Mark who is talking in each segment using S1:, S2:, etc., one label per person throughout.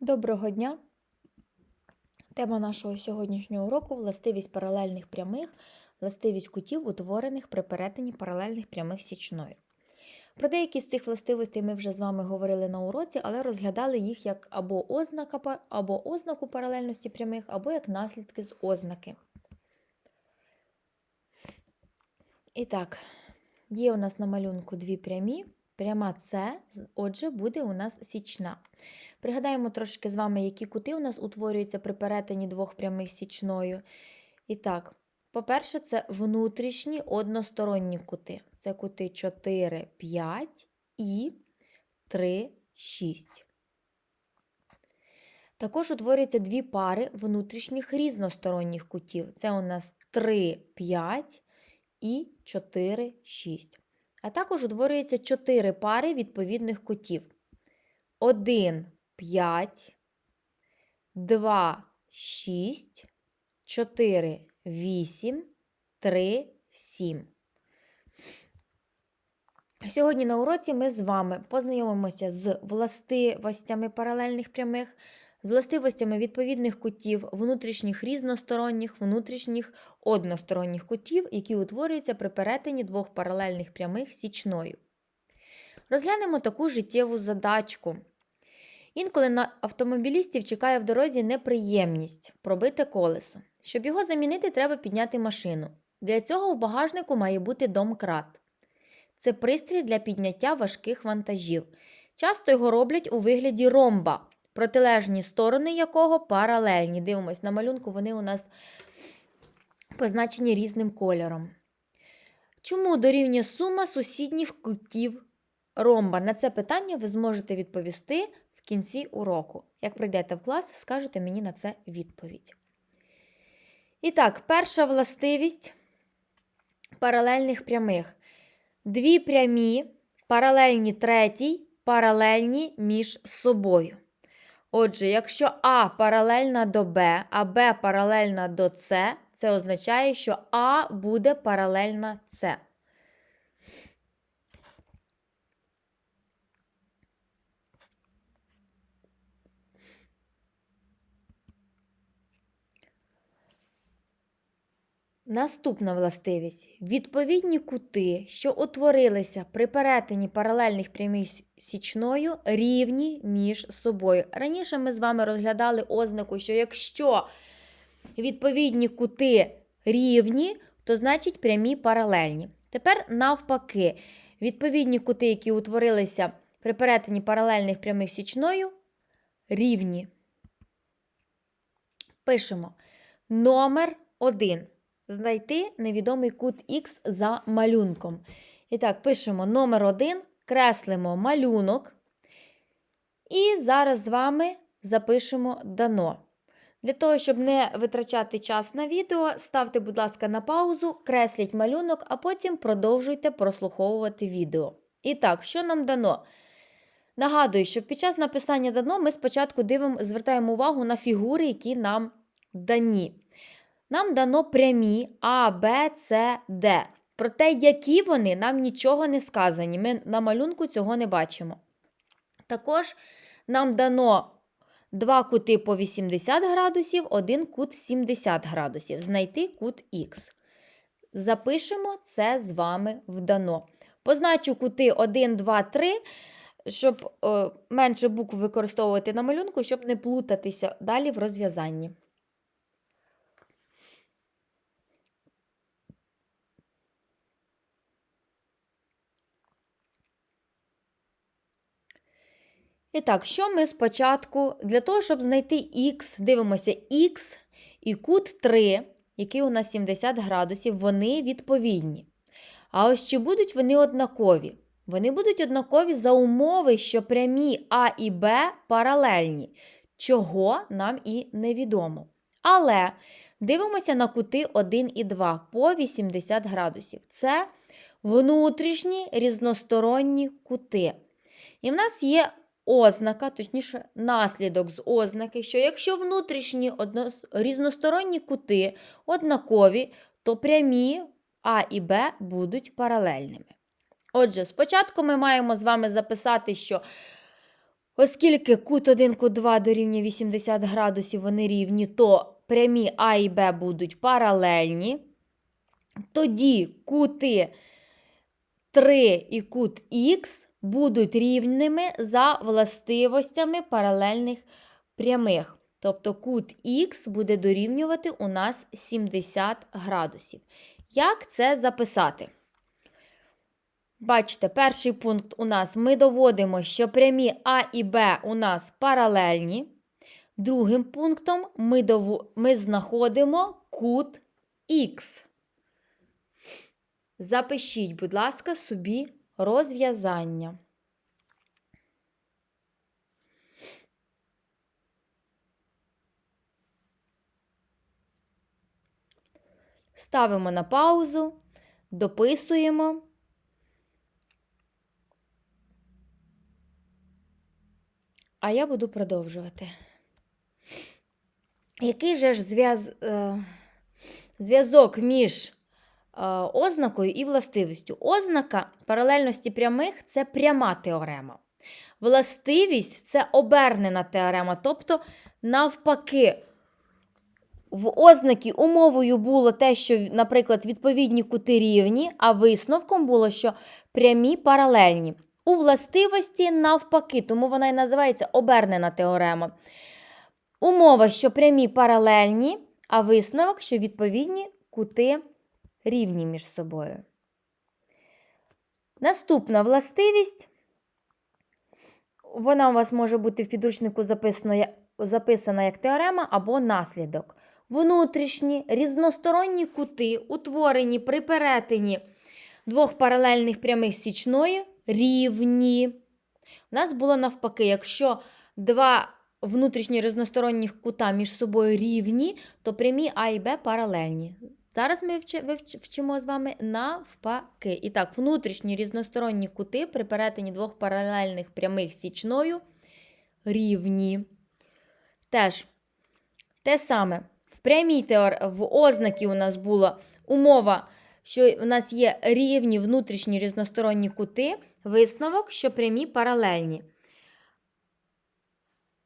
S1: Доброго дня! Тема нашого сьогоднішнього уроку властивість паралельних прямих, властивість кутів, утворених при перетині паралельних прямих січною. Про деякі з цих властивостей ми вже з вами говорили на уроці, але розглядали їх як або, ознака, або ознаку паралельності прямих, або як наслідки з ознаки. І так, є у нас на малюнку дві прямі. Пряма С, отже, буде у нас січна. Пригадаємо трошки з вами, які кути у нас утворюються при перетині двох прямих січною. І так, по-перше, це внутрішні односторонні кути. Це кути 4, 5 і 3, 6. Також утворюються дві пари внутрішніх різносторонніх кутів. Це у нас 3, 5 і 4, 6. А також утворюються 4 пари відповідних кутів. 1, 5, 2, 6, 4, 8, 3, 7. Сьогодні на уроці ми з вами познайомимося з властивостями паралельних прямих, з властивостями відповідних кутів, внутрішніх різносторонніх, внутрішніх односторонніх кутів, які утворюються при перетині двох паралельних прямих січною. Розглянемо таку життєву задачку. Інколи на автомобілістів чекає в дорозі неприємність пробите колесо. Щоб його замінити, треба підняти машину. Для цього у багажнику має бути домкрат. Це пристрій для підняття важких вантажів. Часто його роблять у вигляді ромба, протилежні сторони якого паралельні. Дивимось, на малюнку вони у нас позначені різним кольором. Чому дорівнює сума сусідніх кутів ромба? На це питання ви зможете відповісти в кінці уроку. Як прийдете в клас, скажете мені на це відповідь. І так, перша властивість паралельних прямих. Дві прямі, паралельні третій, паралельні між собою. Отже, якщо А паралельна до Б, а Б паралельна до С, це означає, що А буде паралельна С. Наступна властивість. Відповідні кути, що утворилися при перетині паралельних прямих січною, рівні між собою. Раніше ми з вами розглядали ознаку, що якщо відповідні кути рівні, то значить прямі паралельні. Тепер навпаки, відповідні кути, які утворилися при перетині паралельних прямих січною, рівні. Пишемо номер 1 знайти невідомий кут Х за малюнком. І так, пишемо номер 1, креслимо малюнок. І зараз з вами запишемо дано. Для того, щоб не витрачати час на відео, ставте, будь ласка, на паузу, кресліть малюнок, а потім продовжуйте прослуховувати відео. І так, що нам дано? Нагадую, що під час написання дано ми спочатку дивимо, звертаємо увагу на фігури, які нам дані. Нам дано прямі А, Б, С, Д. Про те, які вони, нам нічого не сказані. Ми на малюнку цього не бачимо. Також нам дано два кути по 80 градусів, один кут 70 градусів. Знайти кут Х. Запишемо це з вами вдано. Позначу кути 1, 2, 3, щоб е, менше букв використовувати на малюнку, щоб не плутатися далі в розв'язанні. І так, що ми спочатку, для того, щоб знайти х, дивимося х і кут 3, який у нас 70 градусів, вони відповідні. А ось чи будуть вони однакові? Вони будуть однакові за умови, що прямі А і Б паралельні, чого нам і невідомо. Але дивимося на кути 1 і 2 по 80 градусів. Це внутрішні різносторонні кути. І в нас є ознака, точніше, наслідок з ознаки, що якщо внутрішні різносторонні кути однакові, то прямі А і Б будуть паралельними. Отже, спочатку ми маємо з вами записати, що Оскільки кут 1, кут 2 дорівнює 80 градусів, вони рівні, то прямі А і Б будуть паралельні. Тоді кути 3 і кут Х будуть рівними за властивостями паралельних прямих. Тобто кут Х буде дорівнювати у нас 70 градусів. Як це записати? Бачите, перший пункт у нас ми доводимо, що прямі А і Б у нас паралельні. Другим пунктом ми, дово... ми знаходимо кут Х. Запишіть, будь ласка, собі розв'язання. Ставимо на паузу, дописуємо. А я буду продовжувати. Який же ж е, зв'язок між е, ознакою і властивістю? Ознака паралельності прямих це пряма теорема. Властивість це обернена теорема, тобто, навпаки, в ознаки умовою було те, що, наприклад, відповідні кути рівні, а висновком було, що прямі паралельні. У властивості навпаки, тому вона і називається обернена теорема. Умова, що прямі паралельні, а висновок, що відповідні кути рівні між собою. Наступна властивість. Вона у вас може бути в підручнику записана як теорема або наслідок. Внутрішні різносторонні кути, утворені при перетині двох паралельних прямих січною, рівні. У нас було навпаки, якщо два внутрішні різносторонніх кута між собою рівні, то прямі А і Б паралельні. Зараз ми вчимо з вами навпаки. І так, внутрішні різносторонні кути при перетині двох паралельних прямих січною рівні. Теж те саме. В прямій теор... в ознаки у нас була умова, що у нас є рівні внутрішні різносторонні кути, висновок, що прямі паралельні.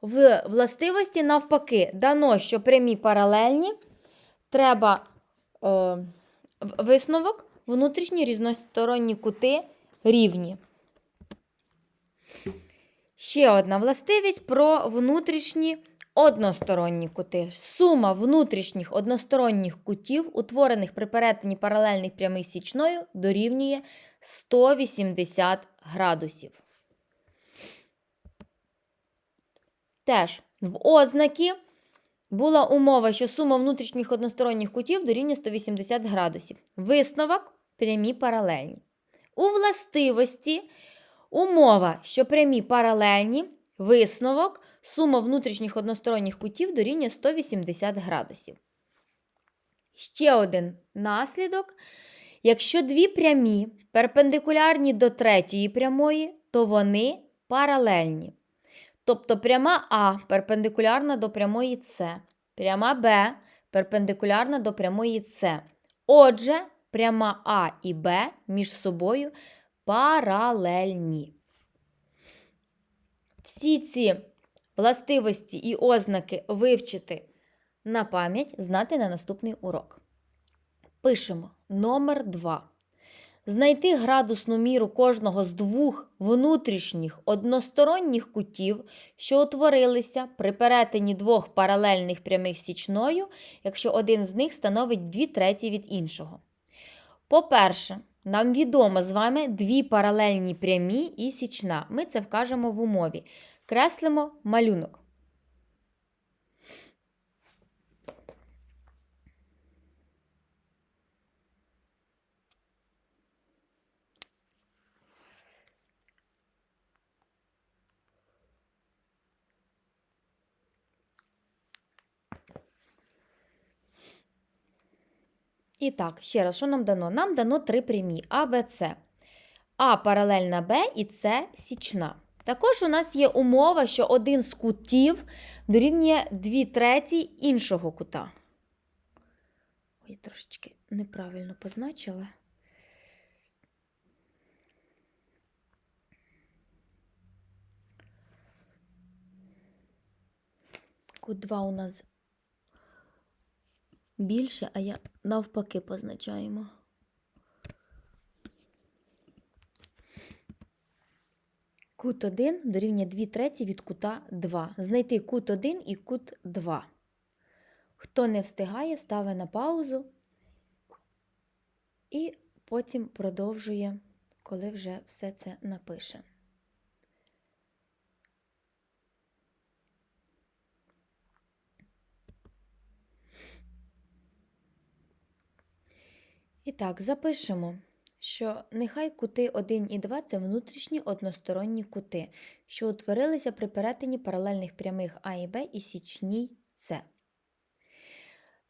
S1: В властивості, навпаки, дано, що прямі паралельні, треба е, висновок, внутрішні різносторонні кути рівні. Ще одна властивість про внутрішні односторонні кути. Сума внутрішніх односторонніх кутів, утворених при перетині паралельних прямих січною, дорівнює 180 градусів. Теж в ознаки була умова, що сума внутрішніх односторонніх кутів дорівнює 180 градусів. Висновок прямі паралельні. У властивості умова, що прямі паралельні, висновок, сума внутрішніх односторонніх кутів дорівнює 180 градусів. Ще один наслідок. Якщо дві прямі перпендикулярні до третьої прямої, то вони паралельні. Тобто пряма А перпендикулярна до прямої С, пряма Б перпендикулярна до прямої С. Отже, пряма А і Б між собою паралельні. Всі ці властивості і ознаки вивчити на пам'ять, знати на наступний урок. Пишемо номер 2. Знайти градусну міру кожного з двох внутрішніх односторонніх кутів, що утворилися при перетині двох паралельних прямих січною, якщо один з них становить 2 треті від іншого. По-перше, нам відомо з вами дві паралельні прямі і січна. Ми це вкажемо в умові. Креслимо малюнок. І так, ще раз, що нам дано? Нам дано три прямі А, Б, С. А паралельна Б і С січна. Також у нас є умова, що один з кутів дорівнює 2 треті іншого кута. Ой, трошечки неправильно позначила. Кут 2 у нас більше, а я навпаки позначаємо. Кут 1 дорівнює 2 треті від кута 2. Знайти кут 1 і кут 2. Хто не встигає, ставить на паузу і потім продовжує, коли вже все це напише. І так, запишемо, що нехай кути 1 і 2 це внутрішні односторонні кути, що утворилися при перетині паралельних прямих А і Б і січній С.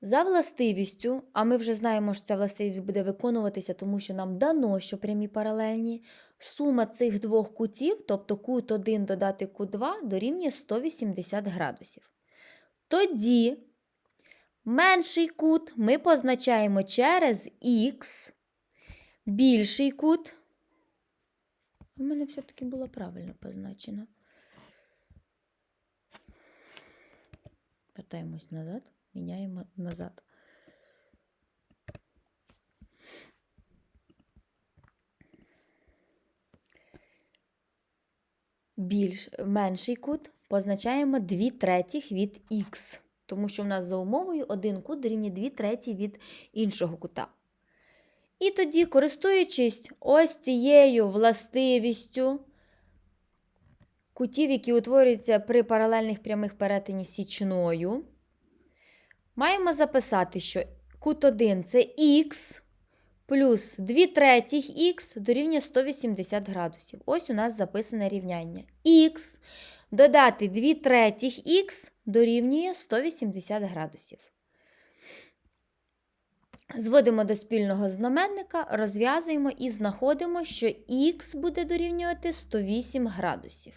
S1: За властивістю, а ми вже знаємо, що ця властивість буде виконуватися, тому що нам дано, що прямі паралельні, сума цих двох кутів, тобто кут 1 додати кут 2, дорівнює 180 градусів. Тоді менший кут ми позначаємо через х, більший кут. У мене все-таки було правильно позначено. Вертаємось назад, міняємо назад. Більш, менший кут позначаємо 2 третіх від х, тому що в нас за умовою один кут дорівнює 2 треті від іншого кута. І тоді, користуючись ось цією властивістю кутів, які утворюються при паралельних прямих перетині січною, маємо записати, що кут 1 це х плюс 2 третіх х дорівнює 180 градусів. Ось у нас записане рівняння. х додати 2 третіх х дорівнює 180 градусів. Зводимо до спільного знаменника, розв'язуємо і знаходимо, що х буде дорівнювати 108 градусів.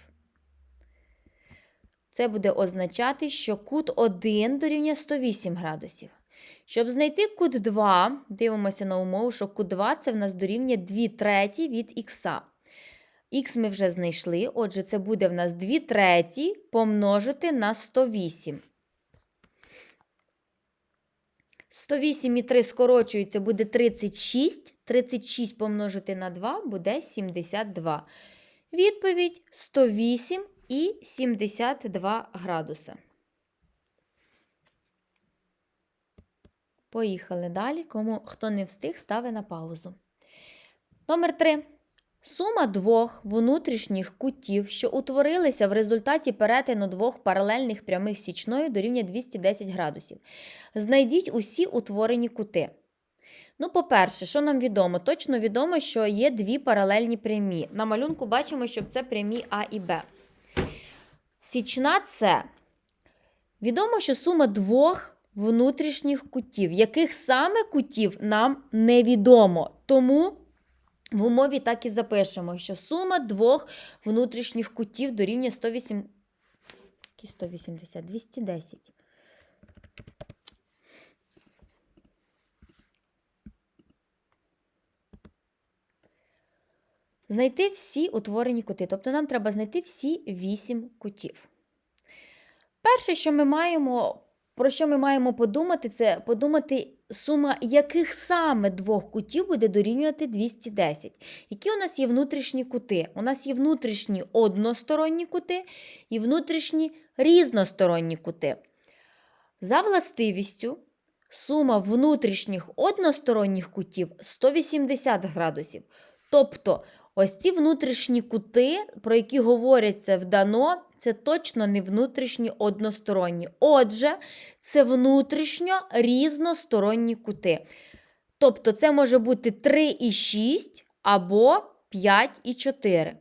S1: Це буде означати, що кут 1 дорівнює 108 градусів. Щоб знайти кут 2, дивимося на умову, що кут 2 це в нас дорівнює 2 треті від х. Х ми вже знайшли, отже, це буде в нас 2 треті помножити на 108. 108 і 3 скорочується, буде 36. 36 помножити на 2 буде 72. Відповідь 108 і 72 градуса. Поїхали далі. Кому хто не встиг, ставить на паузу. Номер 3. Сума двох внутрішніх кутів, що утворилися в результаті перетину двох паралельних прямих січною дорівнює 210 градусів. Знайдіть усі утворені кути. Ну, по-перше, що нам відомо? Точно відомо, що є дві паралельні прямі. На малюнку бачимо, що це прямі А і Б. Січна С. Відомо, що сума двох внутрішніх кутів. Яких саме кутів нам невідомо. Тому в умові так і запишемо, що сума двох внутрішніх кутів дорівнює 108... 180, 210. Знайти всі утворені кути. Тобто нам треба знайти всі 8 кутів. Перше, що ми маємо, про що ми маємо подумати, це подумати, сума яких саме двох кутів буде дорівнювати 210. Які у нас є внутрішні кути? У нас є внутрішні односторонні кути і внутрішні різносторонні кути. За властивістю, сума внутрішніх односторонніх кутів 180 градусів. Тобто, ось ці внутрішні кути, про які говоряться в дано, це точно не внутрішні односторонні. Отже, це внутрішньо різносторонні кути. Тобто, це може бути 3 і 6 або 5 і 4.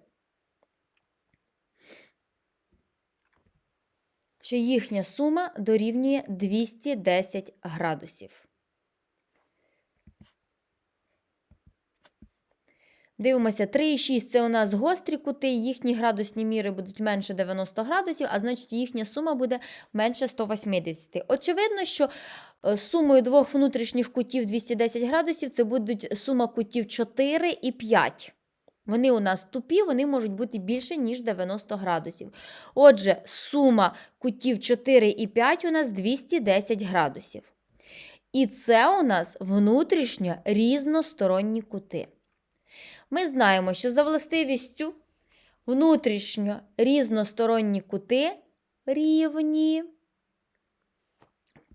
S1: Що їхня сума дорівнює 210 градусів. Дивимося, 3 і 6 це у нас гострі кути, їхні градусні міри будуть менше 90 градусів, а значить їхня сума буде менше 180. Очевидно, що е, сумою двох внутрішніх кутів 210 градусів це будуть сума кутів 4 і 5. Вони у нас тупі, вони можуть бути більше, ніж 90 градусів. Отже, сума кутів 4 і 5 у нас 210 градусів. І це у нас внутрішньо різносторонні кути. Ми знаємо, що за властивістю внутрішньо різносторонні кути рівні.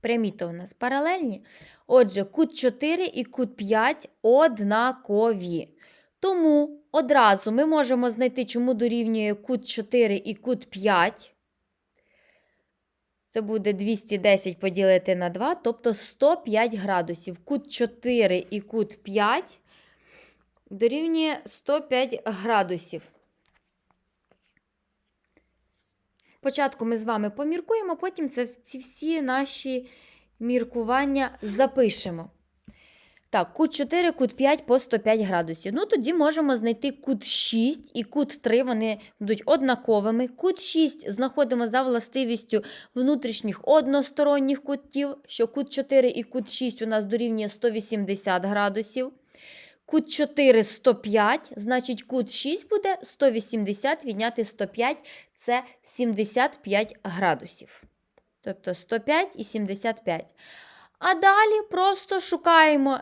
S1: Прямі то у нас паралельні. Отже, кут 4 і кут 5 однакові. Тому одразу ми можемо знайти, чому дорівнює кут 4 і кут 5. Це буде 210 поділити на 2, тобто 105 градусів. Кут 4 і кут 5 дорівнює 105 градусів. Спочатку ми з вами поміркуємо, потім це, ці всі наші міркування запишемо. Так, кут 4, кут 5 по 105 градусів. Ну, тоді можемо знайти кут 6 і кут 3, вони будуть однаковими. Кут 6 знаходимо за властивістю внутрішніх односторонніх кутів, що кут 4 і кут 6 у нас дорівнює 180 градусів. Кут 4 105, значить кут 6 буде 180, відняти 105 це 75 градусів. Тобто 105 і 75. А далі просто шукаємо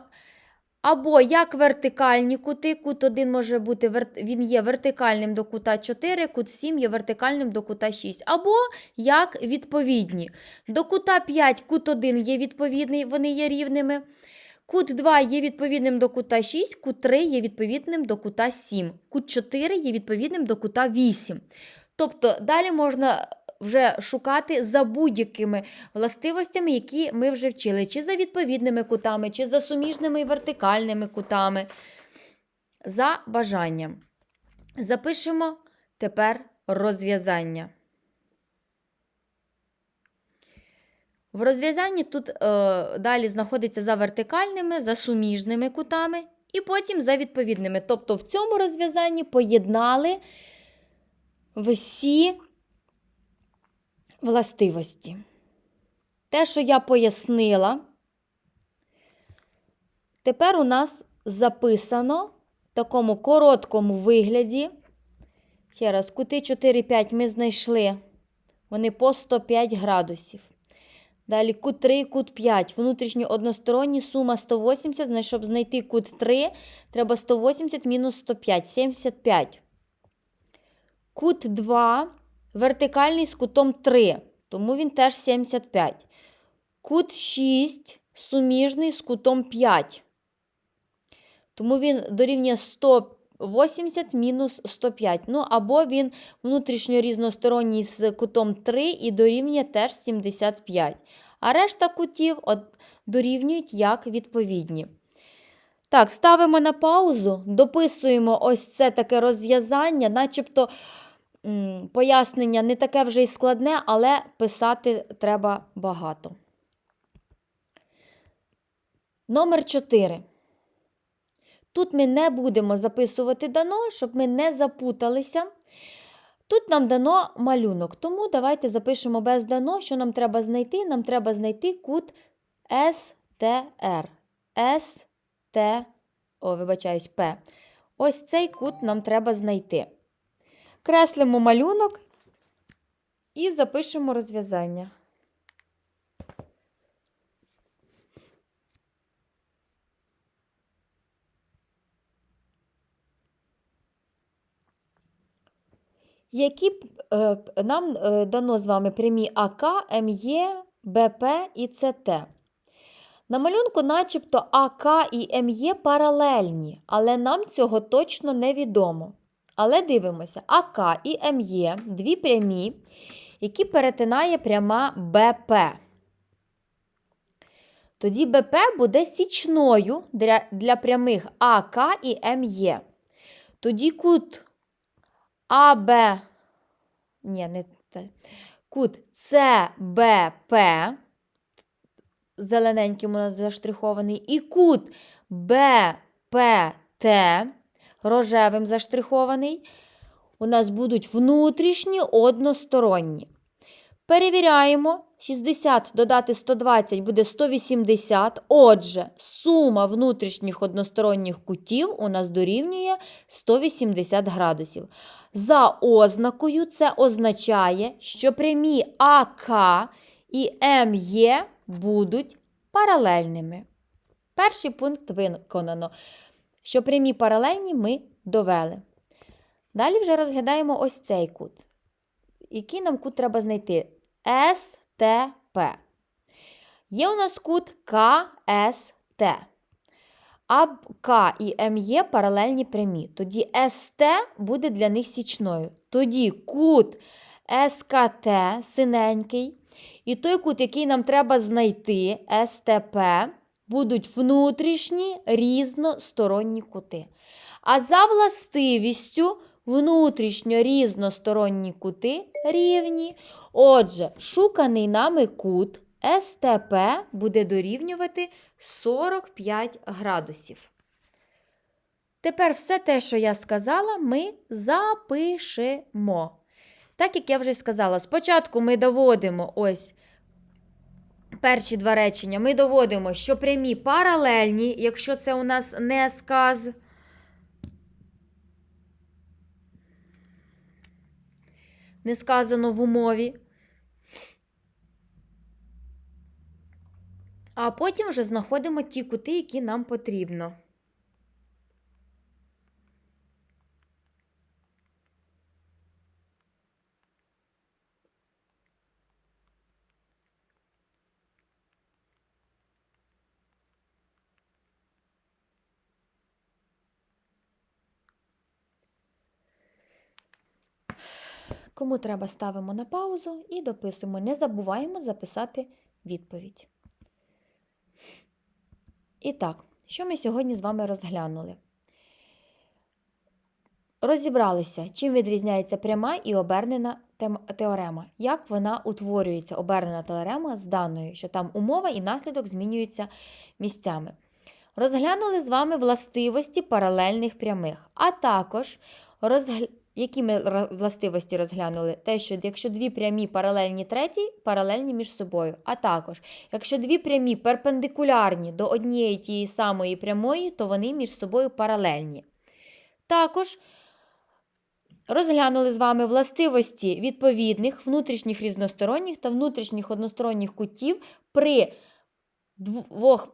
S1: або як вертикальні кути. Кут 1 може бути він є вертикальним до кута 4, кут 7 є вертикальним до кута 6. Або як відповідні. До кута 5 кут 1 є відповідний, вони є рівними. Кут 2 є відповідним до кута 6, кут 3 є відповідним до кута 7, кут 4 є відповідним до кута 8. Тобто далі можна вже шукати за будь-якими властивостями, які ми вже вчили, чи за відповідними кутами, чи за суміжними і вертикальними кутами. За бажанням. Запишемо тепер розв'язання. В розв'язанні тут е, далі знаходиться за вертикальними, за суміжними кутами, і потім за відповідними. Тобто в цьому розв'язанні поєднали всі властивості. Те, що я пояснила, тепер у нас записано в такому короткому вигляді. Ще раз, кути 4-5 ми знайшли. Вони по 105 градусів. Далі кут 3 кут 5. Внутрішні односторонні сума 180. Значить, щоб знайти кут 3, треба 180 мінус 105, 75. Кут 2 вертикальний з кутом 3, тому він теж 75. Кут 6 суміжний з кутом 5. Тому він дорівнює 180 мінус 105. Ну, або він внутрішньо різносторонній з кутом 3 і дорівнює теж 75. А решта кутів от, дорівнюють як відповідні. Так, ставимо на паузу, дописуємо ось це таке розв'язання, начебто пояснення не таке вже й складне, але писати треба багато. Номер 4. Тут ми не будемо записувати дано, щоб ми не запуталися. Тут нам дано малюнок, тому давайте запишемо без дано, що нам треба знайти. Нам треба знайти кут СТР. СТ, о, вибачаюсь, П. Ось цей кут нам треба знайти. Креслимо малюнок і запишемо розв'язання. Які е, нам е, дано з вами прямі АК, МЄ, БП і ЦТ. На малюнку, начебто, АК і МЄ паралельні, але нам цього точно невідомо. Але дивимося, АК і МЄ дві прямі, які перетинає пряма БП. Тоді БП буде січною для для прямих АК і МЄ. Тоді кут АБ, ні, не те, кут СБП, зелененьким у нас заштрихований, і кут БПТ рожевим заштрихований, у нас будуть внутрішні односторонні. Перевіряємо. 60 додати 120 буде 180. Отже, сума внутрішніх односторонніх кутів у нас дорівнює 180 градусів. За ознакою це означає, що прямі АК і МЄ будуть паралельними. Перший пункт виконано. Що прямі паралельні ми довели. Далі вже розглядаємо ось цей кут. Який нам кут треба знайти? СТП. Є у нас кут КСТ. А К і МЄ паралельні прямі. Тоді СТ буде для них січною. Тоді кут СКТ синенький. І той кут, який нам треба знайти, СТП, будуть внутрішні різносторонні кути. А за властивістю внутрішньо різносторонні кути рівні. Отже, шуканий нами кут СТП буде дорівнювати 45 градусів. Тепер все те, що я сказала, ми запишемо. Так як я вже сказала, спочатку ми доводимо ось перші два речення. Ми доводимо, що прямі паралельні, якщо це у нас не сказ. Не сказано в умові. А потім вже знаходимо ті кути, які нам потрібно. Кому треба, ставимо на паузу і дописуємо. Не забуваємо записати відповідь. І так, що ми сьогодні з вами розглянули? Розібралися, чим відрізняється пряма і обернена теорема. Як вона утворюється, обернена теорема з даною, що там умова і наслідок змінюються місцями. Розглянули з вами властивості паралельних прямих, а також розгля... які ми властивості розглянули? Те, що якщо дві прямі паралельні третій, паралельні між собою. А також, якщо дві прямі перпендикулярні до однієї тієї самої прямої, то вони між собою паралельні. Також розглянули з вами властивості відповідних внутрішніх різносторонніх та внутрішніх односторонніх кутів при двох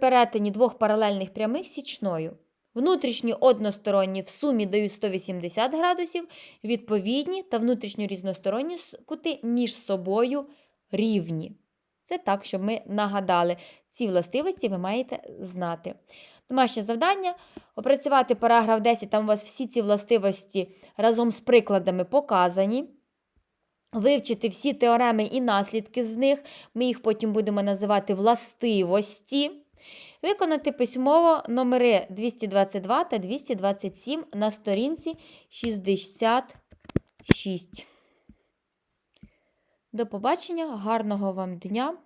S1: перетині двох паралельних прямих січною. Внутрішні односторонні в сумі дають 180 градусів, відповідні та внутрішньо різносторонні кути між собою рівні. Це так, щоб ми нагадали. Ці властивості ви маєте знати. Домашнє завдання опрацювати параграф 10, там у вас всі ці властивості разом з прикладами показані. Вивчити всі теореми і наслідки з них. Ми їх потім будемо називати властивості. Виконати письмово номери 222 та 227 на сторінці 66. До побачення, гарного вам дня!